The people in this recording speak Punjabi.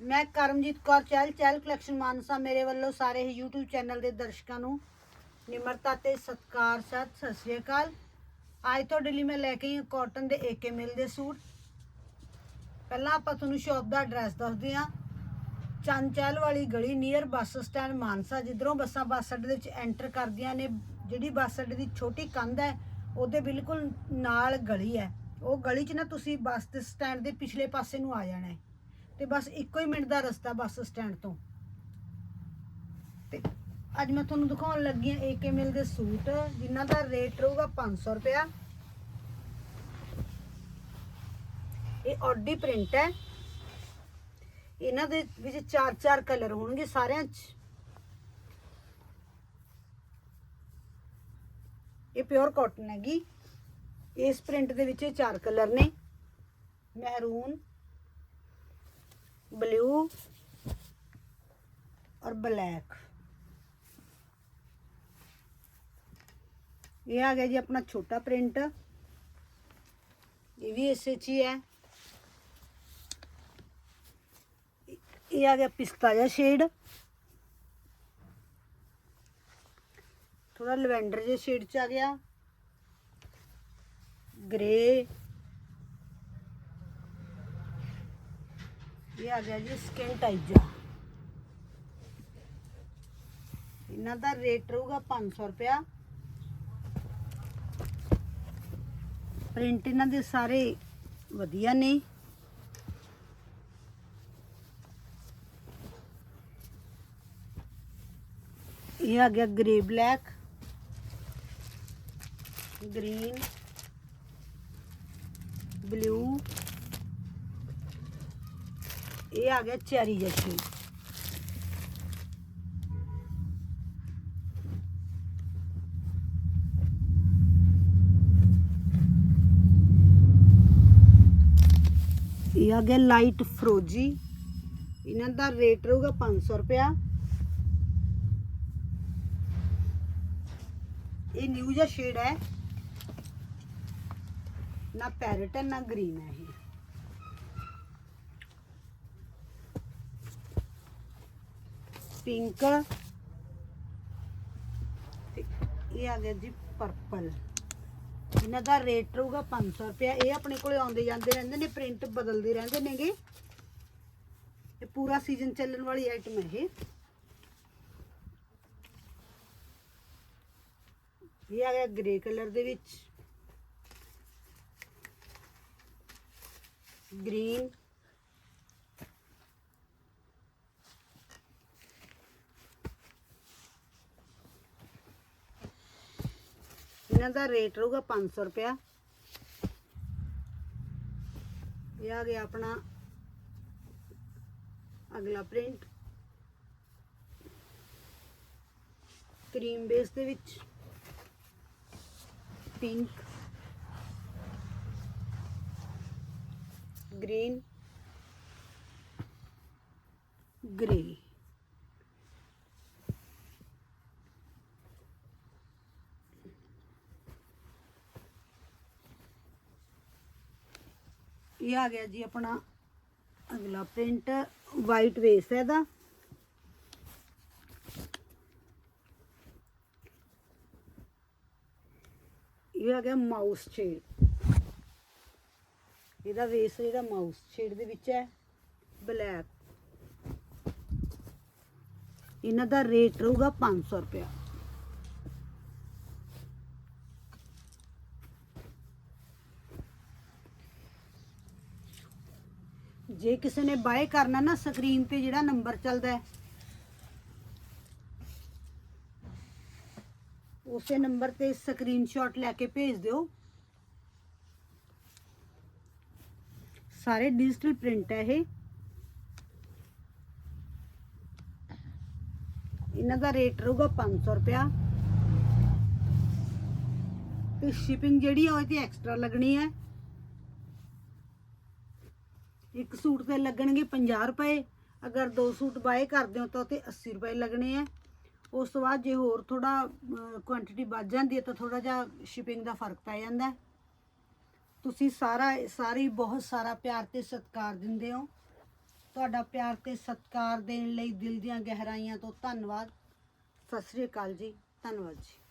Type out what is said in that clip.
ਮੈਂ ਕਰਮਜੀਤ ਕੌਰ ਚਹਿਲ ਚਹਿਲ ਕਲੈਕਸ਼ਨ ਮਾਨਸਾ ਮੇਰੇ ਵੱਲੋਂ ਸਾਰੇ ਹੀ YouTube ਚੈਨਲ ਦੇ ਦਰਸ਼ਕਾਂ ਨੂੰ ਨਿਮਰਤਾ ਤੇ ਸਤਿਕਾਰ, ਸਤਿ ਸਤਿ ਸ੍ਰੀ ਅਕਾਲ। ਅੱਜ ਤੁਹਾਡੇ ਲਈ ਮੈਂ ਲੈ ਕੇ ਆਈ ਹਾਂ ਕਾਟਨ ਦੇ ਏਕੇ ਮਿਲ ਦੇ ਸੂਟ। ਪਹਿਲਾਂ ਆਪਾਂ ਤੁਹਾਨੂੰ ਸ਼ਾਪ ਦਾ ਐਡਰੈਸ ਦੱਸਦੇ ਹਾਂ। ਚੰਦ ਚਹਿਲ ਵਾਲੀ ਗਲੀ ਨੀਅਰ ਬੱਸ ਸਟੈਂਡ ਮਾਨਸਾ, ਜਿੱਧਰੋਂ ਬੱਸਾਂ ਬੱਸ ਅੱਡੇ ਦੇ ਵਿੱਚ ਐਂਟਰ ਕਰਦੀਆਂ ਨੇ, ਜਿਹੜੀ ਬੱਸ ਅੱਡੇ ਦੀ ਛੋਟੀ ਕੰਧ ਹੈ, ਉਹਦੇ ਬਿਲਕੁਲ ਨਾਲ ਗਲੀ ਹੈ। ਉਹ ਗਲੀ 'ਚ ਨਾ ਤੁਸੀਂ ਬੱਸ ਦੇ ਸਟੈਂਡ ਦੇ ਪਿਛਲੇ ਪਾਸੇ ਨੂੰ ਆ ਜਾਣਾ ਹੈ। ਤੇ ਬਸ ਇੱਕੋ ਹੀ ਮਿੰਟ ਦਾ ਰਸਤਾ ਬੱਸ ਸਟੈਂਡ ਤੋਂ। ਤੇ ਅੱਜ ਮੈਂ ਤੁਹਾਨੂੰ ਦਿਖਾਉਣ ਲੱਗੀ ਹਾਂ ਏਕੇ ਮਿਲ ਦੇ ਸੂਟ, ਜਿਨ੍ਹਾਂ ਦਾ ਰੇਟ ਰਹੂਗਾ 500 ਰੁਪਇਆ। ਇਹ ਆਡੀ ਪ੍ਰਿੰਟ ਹੈ। ਇਹਨਾਂ ਦੇ ਵਿੱਚ ਚਾਰ ਚਾਰ ਕਲਰ ਹੋਣਗੇ ਸਾਰਿਆਂ 'ਚ। ਇਹ ਪਿਓਰ ਕਾਟਨ ਹੈਗੀ। ਇਸ ਪ੍ਰਿੰਟ ਦੇ ਵਿੱਚ ਇਹ ਚਾਰ ਕਲਰ ਨੇ। ਮਹਿਰੂਨ ਬਲੂ ਔਰ ਬਲੈਕ ਇਹ ਆ ਗਿਆ ਜੀ ਆਪਣਾ ਛੋਟਾ ਪ੍ਰਿੰਟ ਇਹ ਵੀ ਇਸੇ 'ਚ ਹੀ ਹੈ ਇਹ ਆ ਗਿਆ ਪਿਸਤਾ ਜਿਹਾ ਸ਼ੇਡ ਥੋੜਾ ਲਵੈਂਡਰ ਜਿਹੇ ਸ਼ੇਡ 'ਚ ਆ ਗਿਆ ਇਹ ਆ ਗਿਆ ਜੀ ਸਕਿਨ ਟਾਈਜਾ ਇਹਨਾਂ ਦਾ ਰੇਟ ਰਹੂਗਾ 500 ਰੁਪਇਆ। ਪ੍ਰਿੰਟ ਇਹਨਾਂ ਦੇ ਸਾਰੇ ਵਧੀਆ ਨੇ। ਇਹ ਆ ਗਿਆ ਗ੍ਰੇ ਬਲੈਕ ਗ੍ਰੀਨ ਬਲੂ ਇਹ ਆ ਗਿਆ ਚੈਰੀ ਜੈਸੀ। ਇਹ ਆ ਗਿਆ ਲਾਈਟ ਫਰੋਜੀ। ਇਹਨਾਂ ਦਾ ਰੇਟ ਰਹੂਗਾ 500 ਰੁਪਇਆ। ਇਹ ਨਿਊ ਜਿਹਾ ਸ਼ੇਡ ਹੈ। ਨਾ ਪੈਰਟ ਹੈ, ਨਾ ਗ੍ਰੀਨ ਹੈ ਇਹ। ਪਿੰਕ। ਤੇ ਇਹ ਆ ਗਿਆ ਜੀ ਪਰਪਲ ਇਹਨਾਂ ਦਾ ਰੇਟ ਰਹੂਗਾ 500 ਰੁਪਇਆ। ਇਹ ਆਪਣੇ ਕੋਲੇ ਆਉਂਦੇ ਜਾਂਦੇ ਰਹਿੰਦੇ ਨੇ ਪ੍ਰਿੰਟ ਬਦਲਦੇ ਰਹਿੰਦੇ ਨੇਗੇ। ਇਹ ਪੂਰਾ ਸੀਜ਼ਨ ਚੱਲਣ ਵਾਲੀ ਆਈਟਮ ਹੈ ਇਹ। ਇਹ ਆ ਗਿਆ ਗ੍ਰੇ ਕਲਰ ਦੇ ਵਿੱਚ। ਗ੍ਰੀਨ ਇਹਨਾਂ ਦਾ ਰੇਟ ਰਹੂਗਾ 500 ਰੁਪਇਆ। ਇਹ ਆ ਗਿਆ ਆਪਣਾ ਅਗਲਾ ਪ੍ਰਿੰਟ ਕਰੀਮ ਬੇਸ ਦੇ ਵਿੱਚ ਪਿੰਕ ਗ੍ਰੀਨ gray ਇਹ ਆ ਗਿਆ ਜੀ ਆਪਣਾ ਅਗਲਾ ਪ੍ਰਿੰਟ ਵਾਈਟ ਵੇਸ ਹੈ ਇਹਦਾ। ਇਹ ਆ ਗਿਆ ਮਾਊਸ ਸ਼ੇਡ ਇਹਦਾ ਵੇਸ ਜਿਹੜਾ ਮਾਊਸ ਸ਼ੇਡ ਦੇ ਵਿੱਚ ਹੈ ਬਲੈਕ ਇਹਨਾਂ ਦਾ ਰੇਟ ਰਹੂਗਾ 500 ਰੁਪਇਆ। ਜੇ ਕਿਸੇ ਨੇ ਬਾਏ ਕਰਨਾ ਨਾ ਸਕਰੀਨ ਤੇ ਜਿਹੜਾ ਨੰਬਰ ਚੱਲਦਾ ਹੈ, ਉਸੇ ਨੰਬਰ ਤੇ ਸਕਰੀਨਸ਼ਾਟ ਲੈ ਕੇ ਭੇਜ ਦਿਓ। ਸਾਰੇ ਡਿਜੀਟਲ ਪ੍ਰਿੰਟ ਹੈ ਇਹ। ਇਹਨਾਂ ਦਾ ਰੇਟ ਰਹੂਗਾ 500 ਰੁਪਇਆ। ਤੇ ਸ਼ਿਪਿੰਗ ਜਿਹੜੀ ਆ, ਉਹ ਤੇ ਐਕਸਟਰਾ ਲੱਗਣੀ ਹੈ। ਇੱਕ ਸੂਟ ਤੇ ਲੱਗਣਗੇ 50 ਰੁਪਏ। ਅਗਰ ਦੋ ਸੂਟ ਬਾਏ ਕਰਦੇ ਹੋ ਤਾਂ ਤੇ 80 ਰੁਪਏ ਲੱਗਣੇ ਆ। ਉਸ ਤੋਂ ਬਾਅਦ ਜੇ ਹੋਰ ਥੋੜਾ ਕੁਆਂਟੀਟੀ ਵੱਧ ਜਾਂਦੀ ਹੈ ਤਾਂ ਥੋੜਾ ਜਿਹਾ ਸ਼ਿਪਿੰਗ ਦਾ ਫ਼ਰਕ ਪੈ ਜਾਂਦਾ ਤੁਸੀਂ ਸਾਰਾ, ਸਾਰੀ ਬਹੁਤ ਸਾਰਾ ਪਿਆਰ ਤੇ ਸਤਿਕਾਰ ਦਿੰਦੇ ਹੋ। ਤੁਹਾਡਾ ਪਿਆਰ ਤੇ ਸਤਿਕਾਰ ਦੇਣ ਲਈ ਦਿਲ ਦੀਆਂ ਗਹਿਰਾਈਆਂ ਤੋਂ ਧੰਨਵਾਦ। ਸਤਿ ਸ੍ਰੀ ਅਕਾਲ ਜੀ। ਧੰਨਵਾਦ ਜੀ।